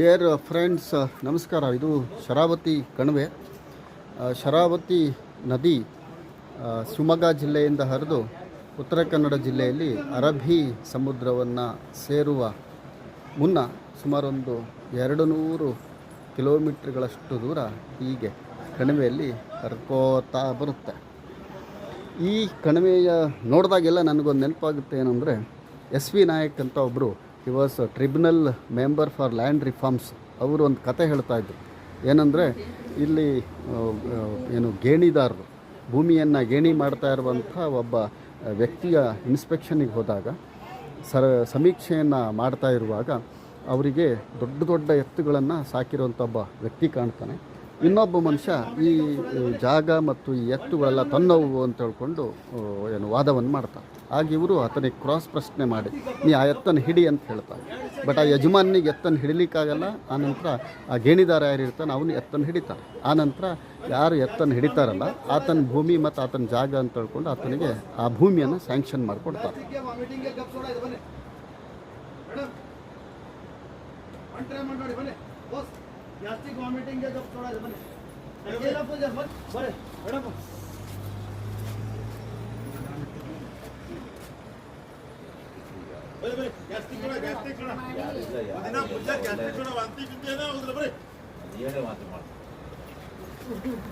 Dear friends ನಮಸ್ಕಾರ. ಇದು ಶರಾವತಿ ಕಣಿವೆ. ಶರಾವತಿ ನದಿ ಶಿವಮೊಗ್ಗ ಜಿಲ್ಲೆಯಿಂದ ಹರಿದು ಉತ್ತರ ಕನ್ನಡ ಜಿಲ್ಲೆಯಲ್ಲಿ ಅರಬ್ಬಿ ಸಮುದ್ರವನ್ನು ಸೇರುವ ಮುನ್ನ ಸುಮಾರೊಂದು ಎರಡು ನೂರು ಕಿಲೋಮೀಟ್ರ್ಗಳಷ್ಟು ದೂರ ಹೀಗೆ ಕಣಿವೆಯಲ್ಲಿ ಹರ್ಕೋತಾ ಬರುತ್ತೆ. ಈ ಕಣಿವೆಯ ನೋಡಿದಾಗೆಲ್ಲ ನನಗೊಂದು ನೆನಪಾಗುತ್ತೆ ಏನಂದರೆ ಎಸ್ ವಿ ನಾಯಕ್ ಅಂತ ಒಬ್ಬರು he was tribunal member for land reforms ಅವರು ಒಂದು ಕತೆ ಹೇಳ್ತಾ ಇದ್ರು. ಏನಂದರೆ, ಇಲ್ಲಿ ಏನು ಗೇಣಿದಾರರು, ಭೂಮಿಯನ್ನು ಗೇಣಿ ಮಾಡ್ತಾ ಇರುವಂಥ ಒಬ್ಬ ವ್ಯಕ್ತಿಯ ಇನ್ಸ್ಪೆಕ್ಷನಿಗೆ ಹೋದಾಗ, ಸರ, ಸಮೀಕ್ಷೆಯನ್ನು ಮಾಡ್ತಾ ಇರುವಾಗ, ಅವರಿಗೆ ದೊಡ್ಡ ದೊಡ್ಡ ಎತ್ತುಗಳನ್ನು ಸಾಕಿರುವಂಥ ಒಬ್ಬ ವ್ಯಕ್ತಿ ಕಾಣ್ತಾನೆ. ಇನ್ನೊಬ್ಬ ಮನುಷ್ಯ ಈ ಜಾಗ ಮತ್ತು ಈ ಎತ್ತುಗಳೆಲ್ಲ ತನ್ನವು ಅಂತ ಹೇಳ್ಕೊಂಡು ಏನು ವಾದವನ್ನು ಮಾಡ್ತಾರೆ ಆಗ ಇವರು ಆತನಿಗೆ ಕ್ರಾಸ್ ಪ್ರಶ್ನೆ ಮಾಡಿ, ನೀ ಆ ಎತ್ತನ್ನು ಹಿಡಿ ಅಂತ ಹೇಳ್ತಾರೆ ಬಟ್ ಆ ಯಜಮಾನಿಗೆ ಎತ್ತನ್ನು ಹಿಡಿಲಿಕ್ಕಾಗಲ್ಲ. ಆನಂತರ ಆ ಗೇಣಿದಾರ ಯಾರು ಇರ್ತಾನೆ ಅವನು ಎತ್ತನ್ನು ಹಿಡಿತಾರೆ ಆನಂತರ ಯಾರು ಎತ್ತನ್ನು ಹಿಡಿತಾರಲ್ಲ, ಆತನ ಭೂಮಿ ಮತ್ತು ಆತನ ಜಾಗ ಅಂತ ಹೇಳ್ಕೊಂಡು ಆತನಿಗೆ ಆ ಭೂಮಿಯನ್ನು ಸ್ಯಾಂಕ್ಷನ್ ಮಾಡಿಕೊಡ್ತಾರೆ ಬನ್ನಿ boss gastric vomiting cup soda ಇದೆ ಬನ್ನಿ ಎಲ್ಲ ಪೂಜೆ ಬನ್ನಿ ಬರ್ರಿ ಮೇಡಮ್ ಬನ್ನಿ ಬನ್ನಿ ಗ್ಯಾಸ್ಟ್ರಿಕ್ ಸೋಡಾ ಗ್ಯಾಸ್ಟ್ರಿಕ್ ಸೋಡಾ ದಿನ ಪೂಜೆ ಗ್ಯಾಸ್ಟ್ರಿಕ್ ಸೋಡಾ ವಾಂತಿ ಬಿದ್ದೆ ಹೌದ್ರ ಬರ್ರಿ ಹೇಳಿ ಮಾತು ಮಾಡಿ